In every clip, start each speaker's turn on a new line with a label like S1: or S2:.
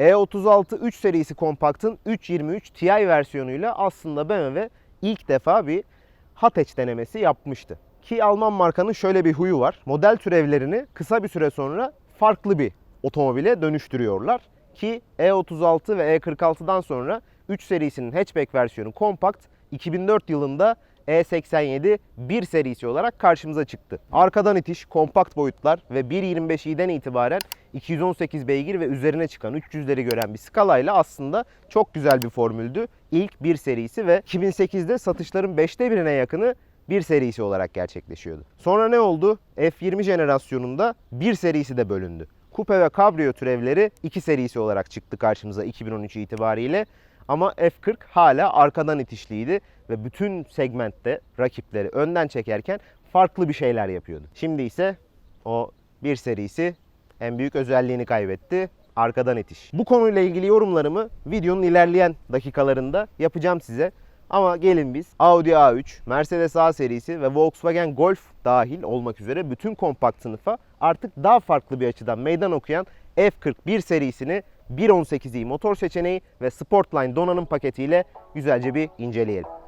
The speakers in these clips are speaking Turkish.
S1: E36 3 serisi kompaktın 323 Ti versiyonuyla aslında BMW ilk defa bir hatch denemesi yapmıştı. Ki Alman markanın şöyle bir huyu var. Model türevlerini kısa bir süre sonra farklı bir otomobile dönüştürüyorlar. Ki E36 ve E46'dan sonra 3 serisinin hatchback versiyonu kompakt 2004 yılında E87 1 serisi olarak karşımıza çıktı. Arkadan itiş, kompakt boyutlar ve 1.25i'den itibaren 218 beygir ve üzerine çıkan 300'leri gören bir skalayla aslında çok güzel bir formüldü. İlk 1 serisi ve 2008'de satışların 5'te birine yakını 1 serisi olarak gerçekleşiyordu. Sonra ne oldu? F20 jenerasyonunda 1 serisi de bölündü. Kupe ve Cabrio türevleri 2 serisi olarak çıktı karşımıza 2013 itibariyle. Ama F40 hala arkadan itişliydi ve bütün segmentte rakipleri önden çekerken farklı bir şeyler yapıyordu. Şimdi ise o 1 serisi en büyük özelliğini kaybetti. Arkadan itiş. Bu konuyla ilgili yorumlarımı videonun ilerleyen dakikalarında yapacağım size. Ama gelin biz Audi A3, Mercedes A serisi ve Volkswagen Golf dahil olmak üzere bütün kompakt sınıfa artık daha farklı bir açıdan meydan okuyan F41 serisini 1.18i motor seçeneği ve Sportline donanım paketiyle güzelce bir inceleyelim.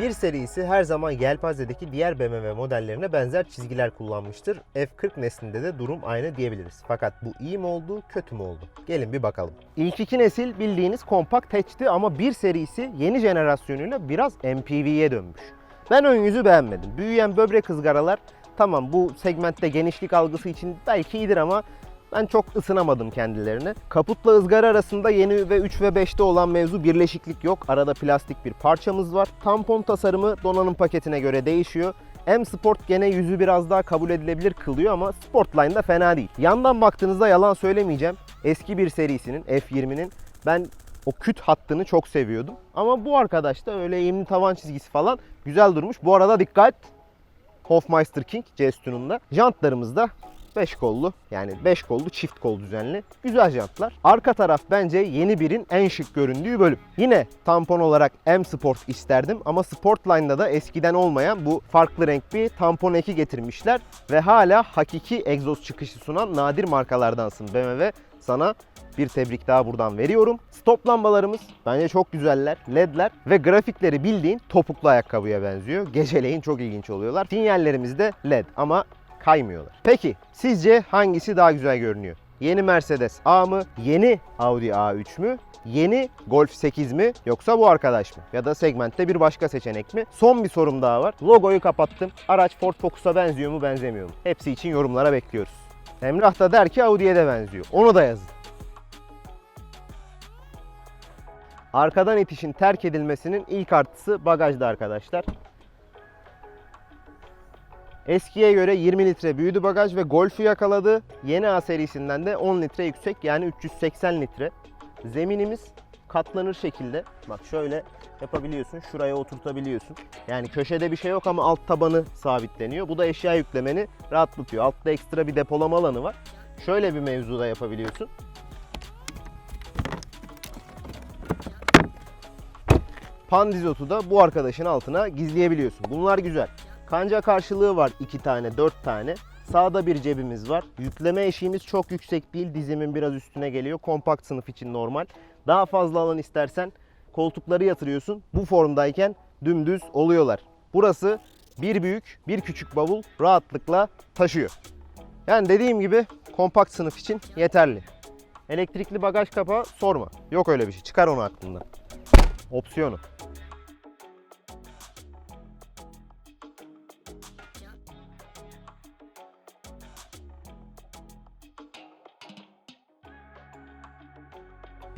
S1: Bir serisi her zaman yelpazedeki diğer BMW modellerine benzer çizgiler kullanmıştır. F40 neslinde de durum aynı diyebiliriz. Fakat bu iyi mi oldu, kötü mü oldu? Gelin bir bakalım. İlk iki nesil bildiğiniz kompakt hatch'ti ama bir serisi yeni jenerasyonuyla biraz MPV'ye dönmüş. Ben ön yüzü beğenmedim. Büyüyen böbrek ızgaralar tamam bu segmentte genişlik algısı için belki iyidir ama ben çok ısınamadım kendilerine. Kaputla ızgara arasında yeni ve 3 ve 5'te olan mevzu birleşiklik yok. Arada plastik bir parçamız var. Tampon tasarımı donanım paketine göre değişiyor. M Sport gene yüzü biraz daha kabul edilebilir kılıyor ama Sportline da fena değil. Yandan baktığınızda yalan söylemeyeceğim. Eski bir serisinin F20'nin ben o küt hattını çok seviyordum. Ama bu arkadaş da öyle eğimli tavan çizgisi falan güzel durmuş. Bu arada dikkat Hofmeister King C sütununda. Jantlarımız da 5 kollu yani 5 kollu çift kol düzenli güzel jantlar. Arka taraf bence yeni birin en şık göründüğü bölüm. Yine tampon olarak M Sport isterdim ama Sportline'da da eskiden olmayan bu farklı renk bir tampon eki getirmişler ve hala hakiki egzoz çıkışı sunan nadir markalardansın BMW. Sana bir tebrik daha buradan veriyorum. Stop lambalarımız bence çok güzeller. LED'ler ve grafikleri bildiğin topuklu ayakkabıya benziyor. Geceleyin çok ilginç oluyorlar. Sinyallerimiz de LED ama kaymıyorlar. Peki sizce hangisi daha güzel görünüyor? Yeni Mercedes A mı? Yeni Audi A3 mü? Yeni Golf 8 mi? Yoksa bu arkadaş mı? Ya da segmentte bir başka seçenek mi? Son bir sorum daha var. Logoyu kapattım. Araç Ford Focus'a benziyor mu benzemiyor mu? Hepsi için yorumlara bekliyoruz. Emrah da der ki Audi'ye de benziyor. Onu da yazın. Arkadan itişin terk edilmesinin ilk artısı bagajda arkadaşlar. Eskiye göre 20 litre büyüdü bagaj ve Golf'ü yakaladı. Yeni A serisinden de 10 litre yüksek yani 380 litre. Zeminimiz katlanır şekilde. Bak şöyle yapabiliyorsun. Şuraya oturtabiliyorsun. Yani köşede bir şey yok ama alt tabanı sabitleniyor. Bu da eşya yüklemeni rahatlatıyor. Altta ekstra bir depolama alanı var. Şöyle bir mevzuda yapabiliyorsun. Pandizotu da bu arkadaşın altına gizleyebiliyorsun. Bunlar güzel. Kanca karşılığı var 2 tane 4 tane. Sağda bir cebimiz var. Yükleme eşiğimiz çok yüksek değil. Dizimin biraz üstüne geliyor. Kompakt sınıf için normal. Daha fazla alan istersen koltukları yatırıyorsun. Bu formdayken dümdüz oluyorlar. Burası bir büyük bir küçük bavul rahatlıkla taşıyor. Yani dediğim gibi kompakt sınıf için yeterli. Elektrikli bagaj kapağı sorma. Yok öyle bir şey. Çıkar onu aklından. Opsiyonu.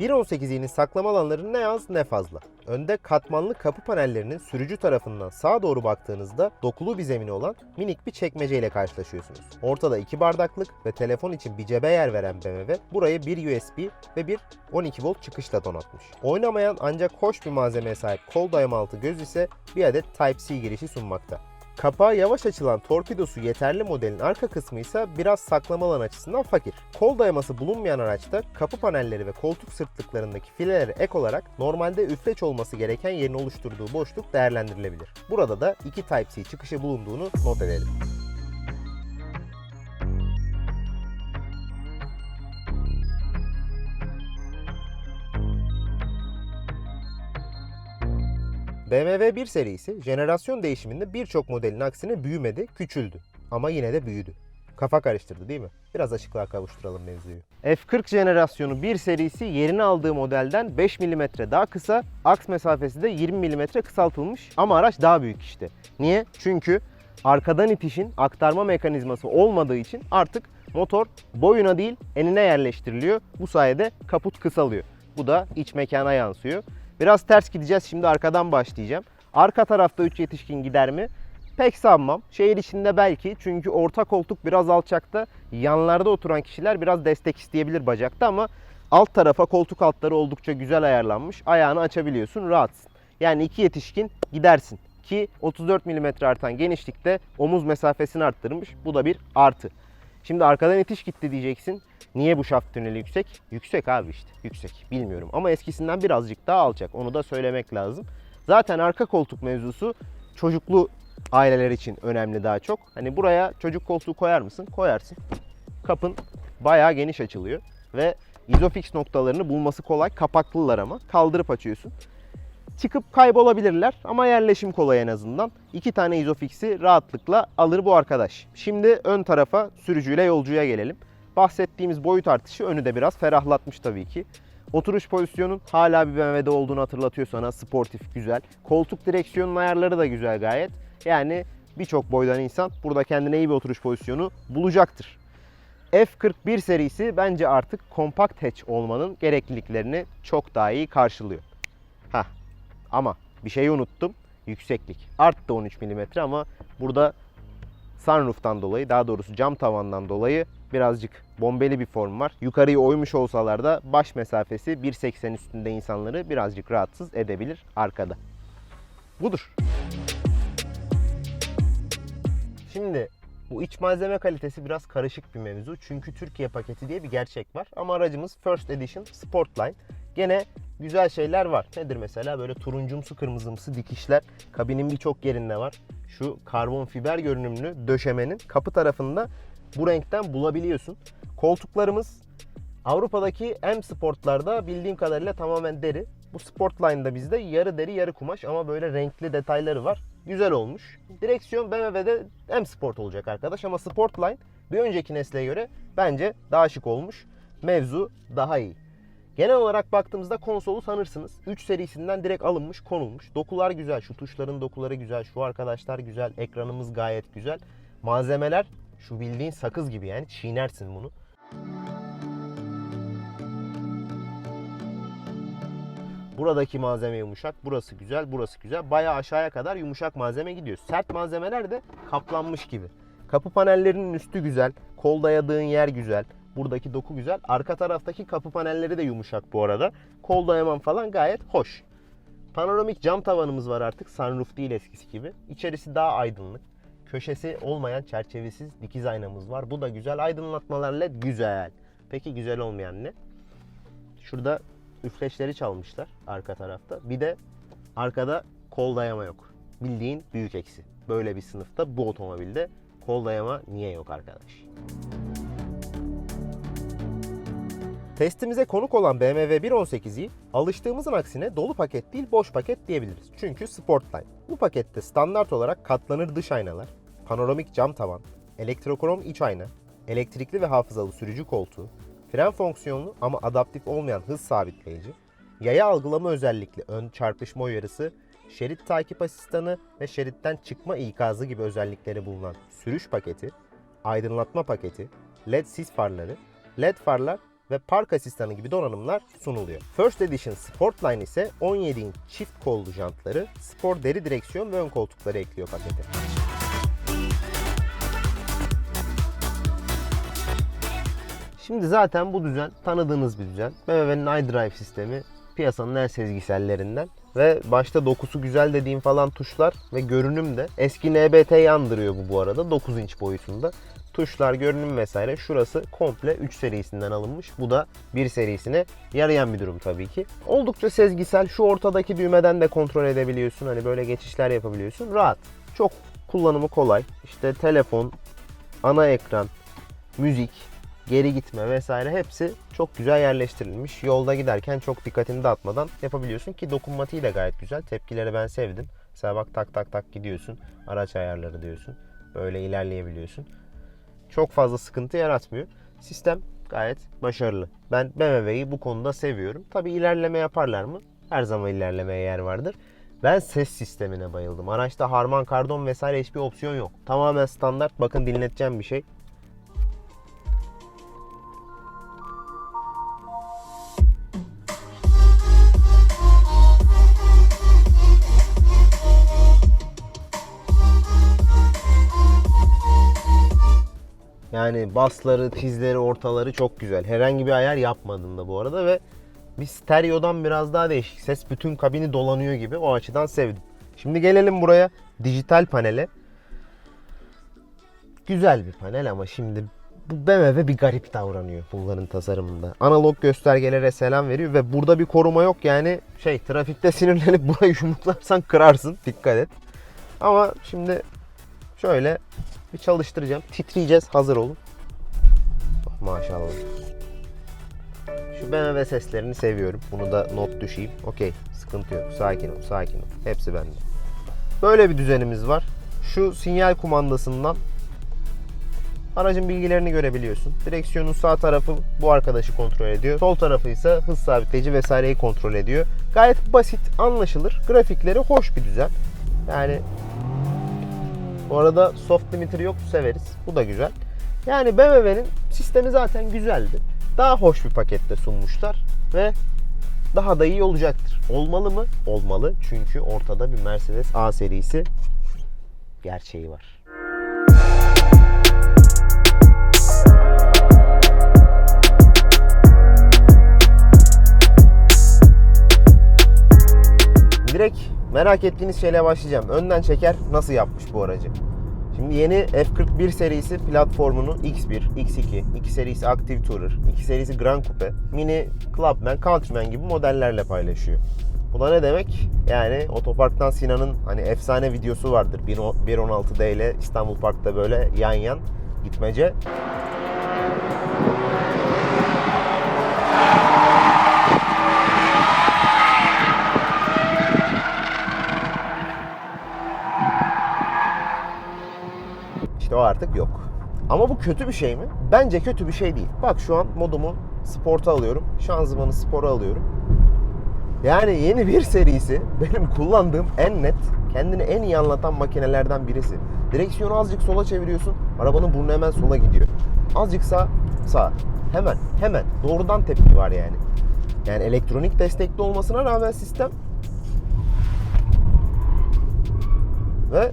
S1: .18i'nin saklama alanları ne az ne fazla. Önde katmanlı kapı panellerinin sürücü tarafından sağa doğru baktığınızda dokulu bir zemini olan minik bir çekmece ile karşılaşıyorsunuz. Ortada iki bardaklık ve telefon için bir cebe yer veren BMW burayı bir USB ve bir 12 volt çıkışla donatmış. Oynamayan ancak hoş bir malzemeye sahip kol dayama altı göz ise bir adet Type-C girişi sunmakta. Kapağı yavaş açılan torpidosu yeterli modelin arka kısmı ise biraz saklama alan açısından fakir. Kol dayaması bulunmayan araçta kapı panelleri ve koltuk sırtlıklarındaki filelere ek olarak normalde üfleç olması gereken yerin oluşturduğu boşluk değerlendirilebilir. Burada da iki Type-C çıkışı bulunduğunu not edelim. BMW 1 serisi jenerasyon değişiminde birçok modelin aksine büyümedi, küçüldü. Ama yine de büyüdü. Kafa karıştırdı değil mi? Biraz açıklığa kavuşturalım mevzuyu. F40 jenerasyonu 1 serisi yerini aldığı modelden 5 mm daha kısa, aks mesafesi de 20 mm kısaltılmış ama araç daha büyük işte. Niye? Çünkü arkadan itişin aktarma mekanizması olmadığı için artık motor boyuna değil enine yerleştiriliyor. Bu sayede kaput kısalıyor. Bu da iç mekana yansıyor. Biraz ters gideceğiz şimdi arkadan başlayacağım. Arka tarafta 3 yetişkin gider mi? Pek sanmam. Şehir içinde belki çünkü orta koltuk biraz alçakta. Yanlarda oturan kişiler biraz destek isteyebilir bacakta ama alt tarafa koltuk altları oldukça güzel ayarlanmış. Ayağını açabiliyorsun rahatsın. Yani iki yetişkin gidersin. Ki 34 mm artan genişlikte omuz mesafesini arttırmış. Bu da bir artı. Şimdi arkadan itiş gitti diyeceksin. Niye bu şaft tüneli yüksek? Yüksek abi işte. Yüksek. Bilmiyorum. Ama eskisinden birazcık daha alçak. Onu da söylemek lazım. Zaten arka koltuk mevzusu çocuklu aileler için önemli daha çok. Hani buraya çocuk koltuğu koyar mısın? Koyarsın. Kapın bayağı geniş açılıyor. Ve izofix noktalarını bulması kolay. Kapaklılar ama. Kaldırıp açıyorsun. Çıkıp kaybolabilirler ama yerleşim kolay en azından. İki tane izofix'i rahatlıkla alır bu arkadaş. Şimdi ön tarafa sürücüyle yolcuya gelelim. Bahsettiğimiz boyut artışı önü de biraz ferahlatmış tabii ki. Oturuş pozisyonun hala bir BMW'de olduğunu hatırlatıyor sana. Sportif, güzel. Koltuk direksiyonun ayarları da güzel gayet. Yani birçok boydan insan burada kendine iyi bir oturuş pozisyonu bulacaktır. F41 serisi bence artık kompakt hatch olmanın gerekliliklerini çok daha iyi karşılıyor. Hah ama bir şeyi unuttum. Yükseklik. Arttı 13 mm ama burada sunroof'tan dolayı daha doğrusu cam tavandan dolayı birazcık bombeli bir form var. Yukarıyı oymuş olsalar da baş mesafesi 1.80 üstünde insanları birazcık rahatsız edebilir arkada. Budur. Şimdi bu iç malzeme kalitesi biraz karışık bir mevzu. Çünkü Türkiye paketi diye bir gerçek var. Ama aracımız First Edition Sportline. Gene güzel şeyler var. Nedir mesela? Böyle turuncumsu kırmızımsı dikişler. Kabinin birçok yerinde var. Şu karbon fiber görünümlü döşemenin kapı tarafında bu renkten bulabiliyorsun. Koltuklarımız Avrupa'daki M Sport'larda bildiğim kadarıyla tamamen deri. Bu Sportline'da bizde yarı deri yarı kumaş ama böyle renkli detayları var. Güzel olmuş. Direksiyon BMW'de M Sport olacak arkadaş ama Sportline bir önceki nesle göre bence daha şık olmuş. Mevzu daha iyi. Genel olarak baktığımızda konsolu sanırsınız 3 serisinden direkt alınmış, konulmuş. Dokular güzel, şu tuşların dokuları güzel, şu arkadaşlar güzel, ekranımız gayet güzel. Malzemeler şu bildiğin sakız gibi yani çiğnersin bunu. Buradaki malzeme yumuşak, burası güzel, burası güzel. Bayağı aşağıya kadar yumuşak malzeme gidiyor. Sert malzemeler de kaplanmış gibi. Kapı panellerinin üstü güzel, kol dayadığın yer güzel. Buradaki doku güzel. Arka taraftaki kapı panelleri de yumuşak bu arada. Kol dayaman falan gayet hoş. Panoramik cam tavanımız var artık. Sunroof değil eskisi gibi. İçerisi daha aydınlık. Köşesi olmayan çerçevesiz dikiz aynamız var. Bu da güzel. Aydınlatmalar led güzel. Peki güzel olmayan ne? Şurada üfleçleri çalmışlar arka tarafta. Bir de arkada kol dayama yok. Bildiğin büyük eksi. Böyle bir sınıfta bu otomobilde kol dayama niye yok arkadaş? Testimize konuk olan BMW 1.18'i alıştığımızın aksine dolu paket değil boş paket diyebiliriz. Çünkü Sportline. Bu pakette standart olarak katlanır dış aynalar, panoramik cam tavan, elektrokrom iç ayna, elektrikli ve hafızalı sürücü koltuğu, fren fonksiyonlu ama adaptif olmayan hız sabitleyici, yaya algılama özellikli ön çarpışma uyarısı, şerit takip asistanı ve şeritten çıkma ikazı gibi özellikleri bulunan sürüş paketi, aydınlatma paketi, LED sis farları, LED farlar ve park asistanı gibi donanımlar sunuluyor. First Edition Sportline ise 17 inç çift kollu jantları, spor deri direksiyon ve ön koltukları ekliyor pakete. Şimdi zaten bu düzen tanıdığınız bir düzen. BMW'nin iDrive sistemi piyasanın en sezgisellerinden. ve başta dokusu güzel dediğim falan tuşlar ve görünüm de eski NBT'yi andırıyor bu bu arada 9 inç boyutunda. Tuşlar, görünüm vesaire şurası komple 3 serisinden alınmış. Bu da 1 serisine yarayan bir durum tabii ki. Oldukça sezgisel. Şu ortadaki düğmeden de kontrol edebiliyorsun. Hani böyle geçişler yapabiliyorsun. Rahat. Çok kullanımı kolay. İşte telefon, ana ekran, müzik, geri gitme vesaire hepsi çok güzel yerleştirilmiş. Yolda giderken çok dikkatini dağıtmadan yapabiliyorsun ki dokunmatiği de gayet güzel. Tepkileri ben sevdim. Mesela bak tak tak tak gidiyorsun. Araç ayarları diyorsun. Böyle ilerleyebiliyorsun. Çok fazla sıkıntı yaratmıyor. Sistem gayet başarılı. Ben BMW'yi bu konuda seviyorum. Tabi ilerleme yaparlar mı? Her zaman ilerlemeye yer vardır. Ben ses sistemine bayıldım. Araçta Harman Kardon vesaire hiçbir opsiyon yok. Tamamen standart. Bakın dinleteceğim bir şey. Basları, tizleri, ortaları çok güzel. Herhangi bir ayar yapmadım da bu arada ve bir stereodan biraz daha değişik. Ses bütün kabini dolanıyor gibi. O açıdan sevdim. Şimdi gelelim buraya dijital panele. Güzel bir panel ama şimdi bu BMW bir garip davranıyor bunların tasarımında. Analog göstergelere selam veriyor ve burada bir koruma yok yani şey trafikte sinirlenip burayı yumruklarsan kırarsın. Dikkat et. Ama şimdi şöyle bir çalıştıracağım. Titreyeceğiz. Hazır olun. Maşallah. Şu BMW seslerini seviyorum. Bunu da not düşeyim. Okey. Sıkıntı yok. Sakin ol. Sakin ol. Hepsi bende. Böyle bir düzenimiz var. Şu sinyal kumandasından aracın bilgilerini görebiliyorsun. Direksiyonun sağ tarafı bu arkadaşı kontrol ediyor. Sol tarafı ise hız sabitleyici vesaireyi kontrol ediyor. Gayet basit, anlaşılır. Grafikleri hoş bir düzen. Yani bu arada soft limiter yok severiz. Bu da güzel. Yani BMW'nin sistemi zaten güzeldi. Daha hoş bir pakette sunmuşlar ve daha da iyi olacaktır. Olmalı mı? Olmalı. Çünkü ortada bir Mercedes A serisi gerçeği var. Direkt merak ettiğiniz şeyle başlayacağım. Önden çeker nasıl yapmış bu aracı? Şimdi yeni F41 serisi platformunu X1, X2, 2 serisi Active Tourer, 2 serisi Grand Coupe, Mini, Clubman, Countryman gibi modellerle paylaşıyor. Bu da ne demek? Yani otoparktan Sinan'ın hani efsane videosu vardır. 1.16D ile İstanbul Park'ta böyle yan yan gitmece. Artık yok. Ama bu kötü bir şey mi? Bence kötü bir şey değil. Bak şu an modumu sporta alıyorum. Şanzımanı spora alıyorum. Yani yeni bir serisi benim kullandığım en net, kendini en iyi anlatan makinelerden birisi. Direksiyonu azıcık sola çeviriyorsun, arabanın burnu hemen sola gidiyor. Azıcık sağ, sağ. Hemen, hemen. Doğrudan tepki var yani. Yani elektronik destekli olmasına rağmen sistem ve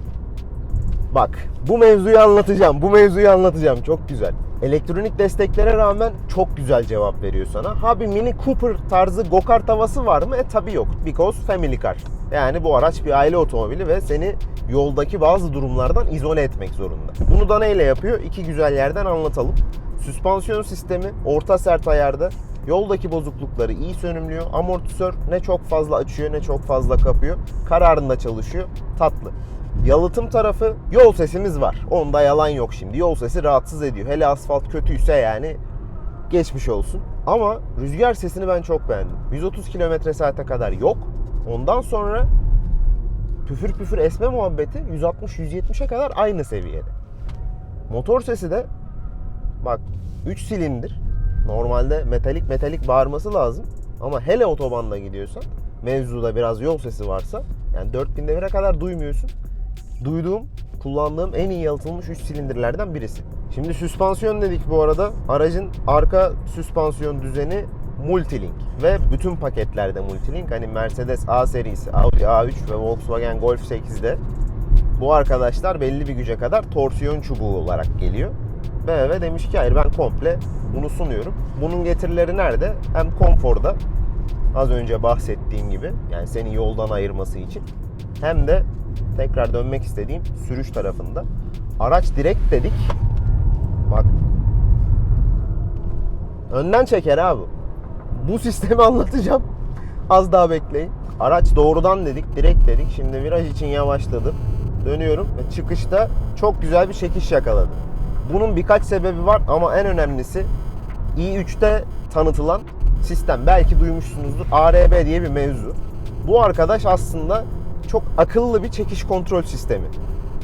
S1: Bak bu mevzuyu anlatacağım. Bu mevzuyu anlatacağım. Çok güzel. Elektronik desteklere rağmen çok güzel cevap veriyor sana. Ha bir Mini Cooper tarzı go-kart havası var mı? E tabi yok. Because family car. Yani bu araç bir aile otomobili ve seni yoldaki bazı durumlardan izole etmek zorunda. Bunu da neyle yapıyor? İki güzel yerden anlatalım. Süspansiyon sistemi orta sert ayarda. Yoldaki bozuklukları iyi sönümlüyor. Amortisör ne çok fazla açıyor ne çok fazla kapıyor. Kararında çalışıyor. Tatlı. Yalıtım tarafı yol sesimiz var. Onda yalan yok şimdi. Yol sesi rahatsız ediyor. Hele asfalt kötüyse yani geçmiş olsun. Ama rüzgar sesini ben çok beğendim. 130 km saate kadar yok. Ondan sonra püfür püfür esme muhabbeti 160-170'e kadar aynı seviyede. Motor sesi de bak 3 silindir. Normalde metalik metalik bağırması lazım. Ama hele otobanda gidiyorsan mevzuda biraz yol sesi varsa yani 4000 devire kadar duymuyorsun duyduğum, kullandığım en iyi yalıtılmış 3 silindirlerden birisi. Şimdi süspansiyon dedik bu arada. Aracın arka süspansiyon düzeni Multilink ve bütün paketlerde Multilink. Hani Mercedes A serisi, Audi A3 ve Volkswagen Golf 8'de bu arkadaşlar belli bir güce kadar torsiyon çubuğu olarak geliyor. BMW demiş ki hayır ben komple bunu sunuyorum. Bunun getirileri nerede? Hem konforda Az önce bahsettiğim gibi yani seni yoldan ayırması için hem de tekrar dönmek istediğim sürüş tarafında. Araç direkt dedik. Bak. Önden çeker abi. Bu sistemi anlatacağım. Az daha bekleyin. Araç doğrudan dedik, direkt dedik. Şimdi viraj için yavaşladım. Dönüyorum ve çıkışta çok güzel bir çekiş yakaladı. Bunun birkaç sebebi var ama en önemlisi i3'te tanıtılan sistem. Belki duymuşsunuzdur. ARB diye bir mevzu. Bu arkadaş aslında çok akıllı bir çekiş kontrol sistemi.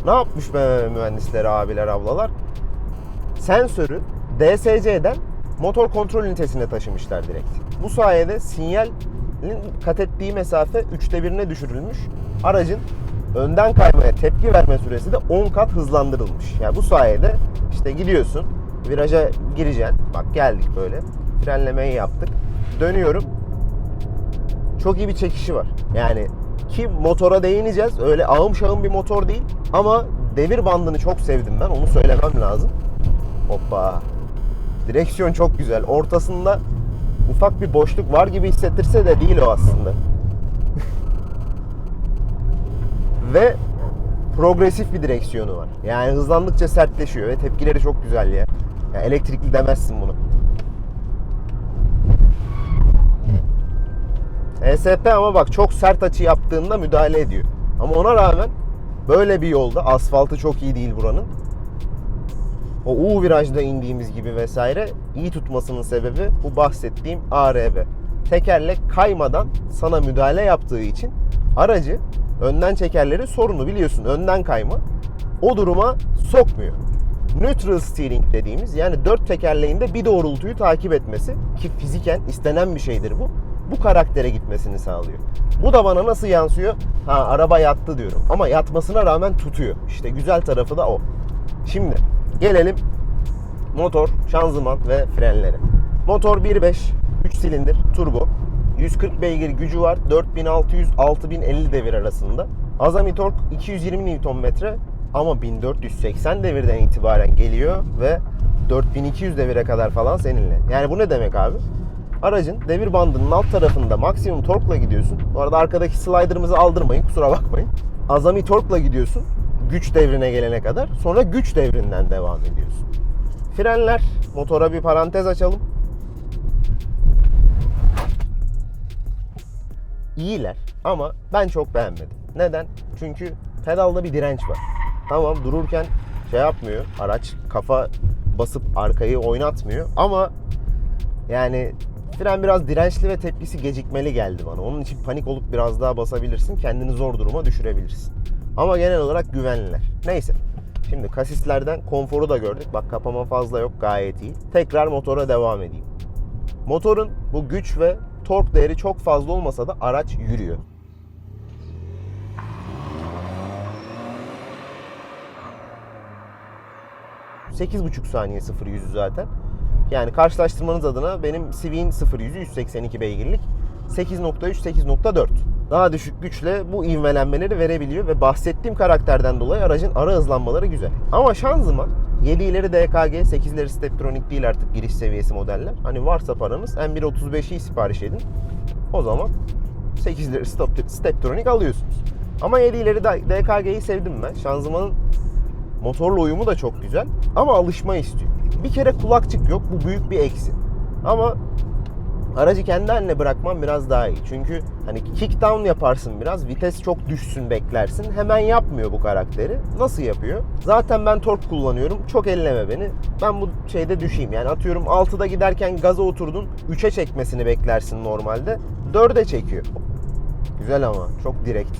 S1: Ne yapmış mühendisleri, abiler, ablalar? Sensörü DSC'den motor kontrol ünitesine taşımışlar direkt. Bu sayede sinyalin kat ettiği mesafe 3'te 1'ine düşürülmüş. Aracın önden kaymaya tepki verme süresi de 10 kat hızlandırılmış. Yani bu sayede işte gidiyorsun, viraja gireceksin. Bak geldik böyle. Frenlemeyi yaptık. Dönüyorum. Çok iyi bir çekişi var. Yani ki motora değineceğiz. Öyle ağım şağım bir motor değil. Ama devir bandını çok sevdim ben. Onu söylemem lazım. Hoppa. Direksiyon çok güzel. Ortasında ufak bir boşluk var gibi hissettirse de değil o aslında. Ve progresif bir direksiyonu var. Yani hızlandıkça sertleşiyor ve tepkileri çok güzel ya. Yani elektrikli demezsin bunu. ESP ama bak çok sert açı yaptığında müdahale ediyor. Ama ona rağmen böyle bir yolda asfaltı çok iyi değil buranın. O U virajda indiğimiz gibi vesaire iyi tutmasının sebebi bu bahsettiğim ARB. Tekerlek kaymadan sana müdahale yaptığı için aracı önden çekerleri sorunu biliyorsun önden kayma o duruma sokmuyor. Neutral steering dediğimiz yani dört tekerleğinde bir doğrultuyu takip etmesi ki fiziken istenen bir şeydir bu. Bu karaktere gitmesini sağlıyor. Bu da bana nasıl yansıyor? Ha araba yattı diyorum ama yatmasına rağmen tutuyor. İşte güzel tarafı da o. Şimdi gelelim motor, şanzıman ve frenlere. Motor 1.5 3 silindir turbo. 140 beygir gücü var. 4600-6050 devir arasında. Azami tork 220 Nm ama 1480 devirden itibaren geliyor ve 4200 devire kadar falan seninle. Yani bu ne demek abi? Aracın devir bandının alt tarafında maksimum torkla gidiyorsun. Bu arada arkadaki slider'ımızı aldırmayın kusura bakmayın. Azami torkla gidiyorsun güç devrine gelene kadar. Sonra güç devrinden devam ediyorsun. Frenler, motora bir parantez açalım. İyiler ama ben çok beğenmedim. Neden? Çünkü pedalda bir direnç var. Tamam dururken şey yapmıyor. Araç kafa basıp arkayı oynatmıyor ama yani fren biraz dirençli ve tepkisi gecikmeli geldi bana. Onun için panik olup biraz daha basabilirsin. Kendini zor duruma düşürebilirsin. Ama genel olarak güvenliler. Neyse. Şimdi kasislerden konforu da gördük. Bak kapama fazla yok gayet iyi. Tekrar motora devam edeyim. Motorun bu güç ve tork değeri çok fazla olmasa da araç yürüyor. buçuk saniye 0 yüzü zaten. Yani karşılaştırmanız adına benim Civic'in 0 yüzü 182 beygirlik. 8.3 8.4. Daha düşük güçle bu ivmelenmeleri verebiliyor ve bahsettiğim karakterden dolayı aracın ara hızlanmaları güzel. Ama şanzıman 7 ileri DKG, 8 ileri Steptronic değil artık giriş seviyesi modeller. Hani varsa paranız M135'i sipariş edin. O zaman 8 ileri Steptronic alıyorsunuz. Ama 7 ileri DKG'yi sevdim ben. Şanzımanın motorla uyumu da çok güzel ama alışma istiyor. Bir kere kulakçık yok. Bu büyük bir eksi. Ama aracı kendi haline bırakman biraz daha iyi. Çünkü hani kick down yaparsın biraz, vites çok düşsün beklersin. Hemen yapmıyor bu karakteri. Nasıl yapıyor? Zaten ben tork kullanıyorum. Çok elleme beni. Ben bu şeyde düşeyim. Yani atıyorum 6'da giderken gaza oturdun. 3'e çekmesini beklersin normalde. 4'e çekiyor. Güzel ama çok direkt.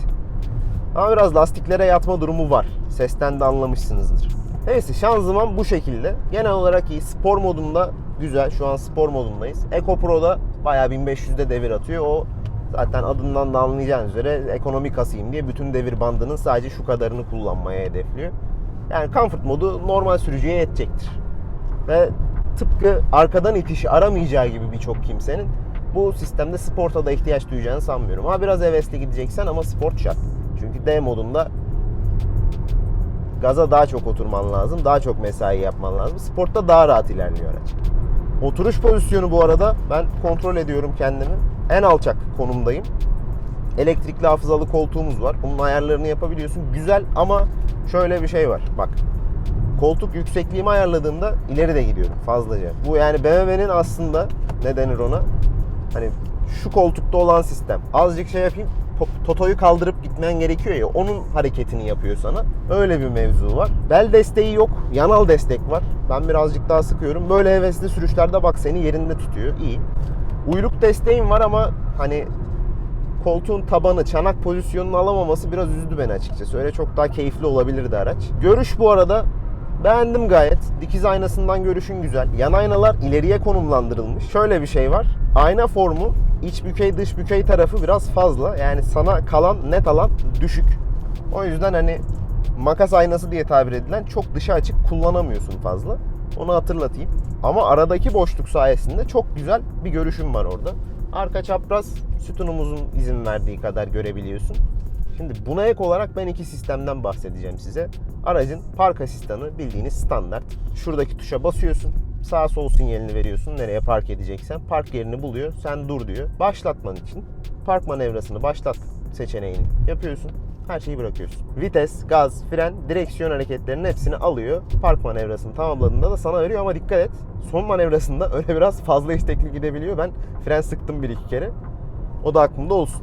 S1: Ama biraz lastiklere yatma durumu var. Sesten de anlamışsınızdır. Neyse şanzıman bu şekilde. Genel olarak iyi. Spor modunda güzel. Şu an spor modundayız. Eco Pro'da bayağı 1500'de devir atıyor. O zaten adından da anlayacağınız üzere ekonomi kasayım diye bütün devir bandının sadece şu kadarını kullanmaya hedefliyor. Yani comfort modu normal sürücüye yetecektir. Ve tıpkı arkadan itişi aramayacağı gibi birçok kimsenin bu sistemde sporta da ihtiyaç duyacağını sanmıyorum. Ama biraz hevesli gideceksen ama sport şart. Çünkü D modunda gaza daha çok oturman lazım. Daha çok mesai yapman lazım. Sportta daha rahat ilerliyor araç. Oturuş pozisyonu bu arada ben kontrol ediyorum kendimi. en alçak konumdayım. Elektrikli hafızalı koltuğumuz var. Bunun ayarlarını yapabiliyorsun. Güzel ama şöyle bir şey var. Bak koltuk yüksekliğimi ayarladığımda ileri de gidiyorum fazlaca. Bu yani BMW'nin aslında ne denir ona? Hani şu koltukta olan sistem. Azıcık şey yapayım Toto'yu kaldırıp gitmen gerekiyor ya onun hareketini yapıyor sana. Öyle bir mevzu var. Bel desteği yok. Yanal destek var. Ben birazcık daha sıkıyorum. Böyle hevesli sürüşlerde bak seni yerinde tutuyor. İyi. Uyluk desteğim var ama hani koltuğun tabanı, çanak pozisyonunu alamaması biraz üzdü beni açıkçası. Öyle çok daha keyifli olabilirdi araç. Görüş bu arada beğendim gayet. Dikiz aynasından görüşün güzel. Yan aynalar ileriye konumlandırılmış. Şöyle bir şey var. Ayna formu iç bükey dış bükey tarafı biraz fazla. Yani sana kalan net alan düşük. O yüzden hani makas aynası diye tabir edilen çok dışa açık kullanamıyorsun fazla. Onu hatırlatayım. Ama aradaki boşluk sayesinde çok güzel bir görüşüm var orada. Arka çapraz sütunumuzun izin verdiği kadar görebiliyorsun. Şimdi buna ek olarak ben iki sistemden bahsedeceğim size. Aracın park asistanı bildiğiniz standart. Şuradaki tuşa basıyorsun. Sağ sol sinyalini veriyorsun. Nereye park edeceksen. Park yerini buluyor. Sen dur diyor. Başlatman için park manevrasını başlat seçeneğini yapıyorsun. Her şeyi bırakıyorsun. Vites, gaz, fren, direksiyon hareketlerinin hepsini alıyor. Park manevrasını tamamladığında da sana veriyor ama dikkat et. Son manevrasında öyle biraz fazla istekli gidebiliyor. Ben fren sıktım bir iki kere. O da aklımda olsun.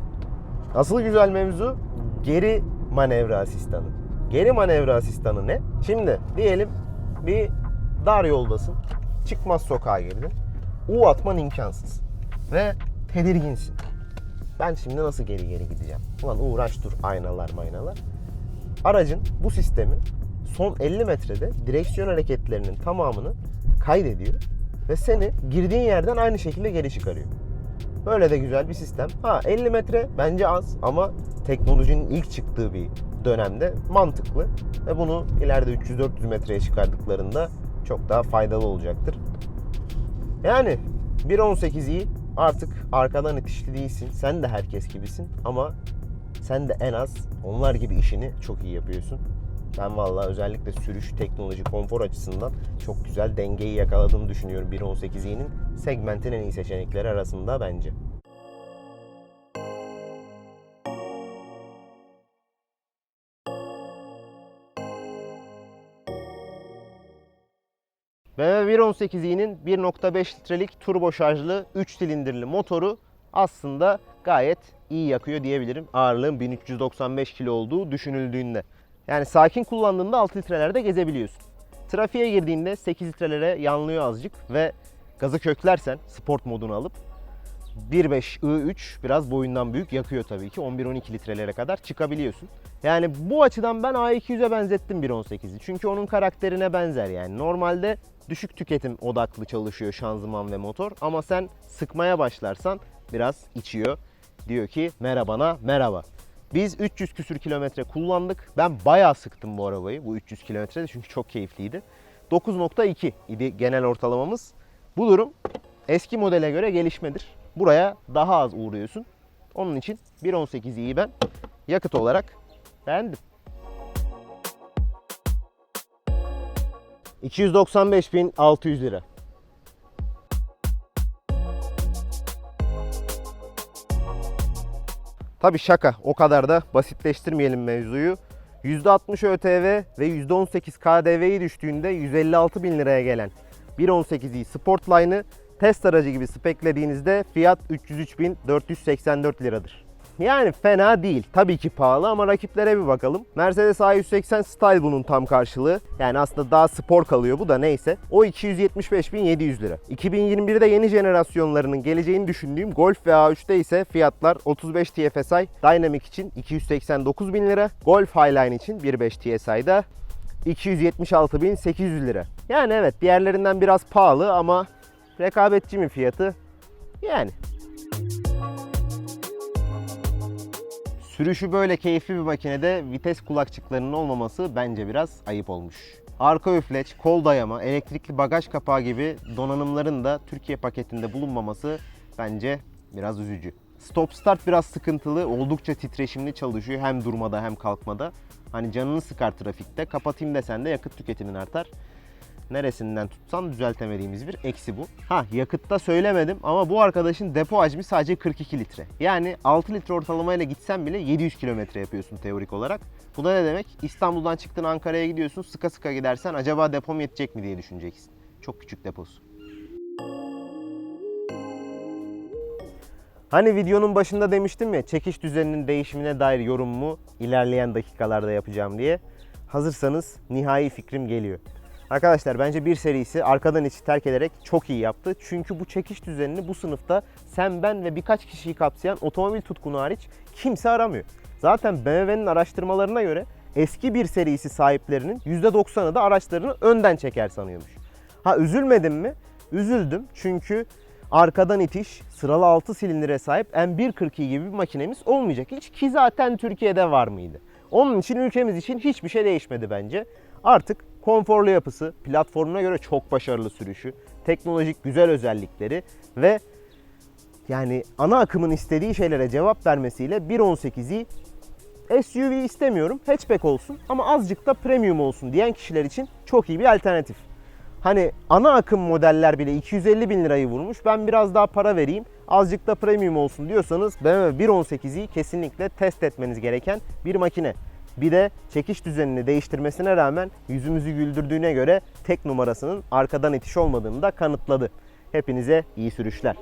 S1: Asıl güzel mevzu geri manevra asistanı. Geri manevra asistanı ne? Şimdi diyelim bir dar yoldasın. Çıkmaz sokağa girdin. U atman imkansız. Ve tedirginsin. Ben şimdi nasıl geri geri gideceğim? Ulan uğraş dur aynalar maynalar. Aracın bu sistemi son 50 metrede direksiyon hareketlerinin tamamını kaydediyor ve seni girdiğin yerden aynı şekilde geri çıkarıyor. Böyle de güzel bir sistem. Ha 50 metre bence az ama teknolojinin ilk çıktığı bir dönemde mantıklı ve bunu ileride 300-400 metreye çıkardıklarında çok daha faydalı olacaktır. Yani 1.18 iyi artık arkadan itişli değilsin. Sen de herkes gibisin ama sen de en az onlar gibi işini çok iyi yapıyorsun. Ben vallahi özellikle sürüş, teknoloji, konfor açısından çok güzel dengeyi yakaladığını düşünüyorum 1.18i'nin segmentin en iyi seçenekleri arasında bence. BMW 1.18i'nin 1.5 litrelik turbo şarjlı 3 silindirli motoru aslında gayet iyi yakıyor diyebilirim. Ağırlığın 1395 kilo olduğu düşünüldüğünde. Yani sakin kullandığında 6 litrelerde gezebiliyorsun. Trafiğe girdiğinde 8 litrelere yanlıyor azıcık ve gazı köklersen sport modunu alıp 1.5 I3 biraz boyundan büyük yakıyor tabii ki. 11-12 litrelere kadar çıkabiliyorsun. Yani bu açıdan ben A200'e benzettim 1.18'i. Çünkü onun karakterine benzer yani. Normalde düşük tüketim odaklı çalışıyor şanzıman ve motor. Ama sen sıkmaya başlarsan biraz içiyor. Diyor ki merhabana merhaba. Biz 300 küsür kilometre kullandık. Ben bayağı sıktım bu arabayı bu 300 kilometrede çünkü çok keyifliydi. 9.2 idi genel ortalamamız. Bu durum eski modele göre gelişmedir. Buraya daha az uğruyorsun. Onun için 1.18'i ben yakıt olarak beğendim. 295.600 lira. Tabi şaka o kadar da basitleştirmeyelim mevzuyu. %60 ÖTV ve %18 KDV'yi düştüğünde 156 bin liraya gelen 1.18i Sportline'ı test aracı gibi speklediğinizde fiyat 303.484 liradır. Yani fena değil. Tabii ki pahalı ama rakiplere bir bakalım. Mercedes A180 Style bunun tam karşılığı. Yani aslında daha spor kalıyor bu da neyse. O 275.700 lira. 2021'de yeni jenerasyonlarının geleceğini düşündüğüm Golf ve A3'te ise fiyatlar 35 TFSI Dynamic için 289 bin lira. Golf Highline için 1.5 TSI'da 276.800 lira. Yani evet diğerlerinden biraz pahalı ama rekabetçi mi fiyatı? Yani. Sürüşü böyle keyifli bir makinede vites kulakçıklarının olmaması bence biraz ayıp olmuş. Arka üfleç, kol dayama, elektrikli bagaj kapağı gibi donanımların da Türkiye paketinde bulunmaması bence biraz üzücü. Stop start biraz sıkıntılı, oldukça titreşimli çalışıyor hem durmada hem kalkmada. Hani canını sıkar trafikte. Kapatayım desen de yakıt tüketimin artar. Neresinden tutsam düzeltemediğimiz bir eksi bu. Ha yakıtta söylemedim ama bu arkadaşın depo hacmi sadece 42 litre. Yani 6 litre ortalamayla gitsen bile 700 kilometre yapıyorsun teorik olarak. Bu da ne demek? İstanbul'dan çıktın Ankara'ya gidiyorsun sıka sıka gidersen acaba depom yetecek mi diye düşüneceksin. Çok küçük deposu. Hani videonun başında demiştim ya çekiş düzeninin değişimine dair yorumumu ilerleyen dakikalarda yapacağım diye. Hazırsanız nihai fikrim geliyor. Arkadaşlar bence bir serisi arkadan içi terk ederek çok iyi yaptı. Çünkü bu çekiş düzenini bu sınıfta sen ben ve birkaç kişiyi kapsayan otomobil tutkunu hariç kimse aramıyor. Zaten BMW'nin araştırmalarına göre eski bir serisi sahiplerinin %90'ı da araçlarını önden çeker sanıyormuş. Ha üzülmedim mi? Üzüldüm çünkü arkadan itiş, sıralı 6 silindire sahip M142 gibi bir makinemiz olmayacak hiç ki zaten Türkiye'de var mıydı? Onun için ülkemiz için hiçbir şey değişmedi bence. Artık konforlu yapısı, platformuna göre çok başarılı sürüşü, teknolojik güzel özellikleri ve yani ana akımın istediği şeylere cevap vermesiyle 1.18'i SUV istemiyorum, hatchback olsun ama azıcık da premium olsun diyen kişiler için çok iyi bir alternatif. Hani ana akım modeller bile 250 bin lirayı vurmuş. Ben biraz daha para vereyim. Azıcık da premium olsun diyorsanız BMW 1.18'i kesinlikle test etmeniz gereken bir makine. Bir de çekiş düzenini değiştirmesine rağmen yüzümüzü güldürdüğüne göre tek numarasının arkadan itiş olmadığını da kanıtladı. Hepinize iyi sürüşler.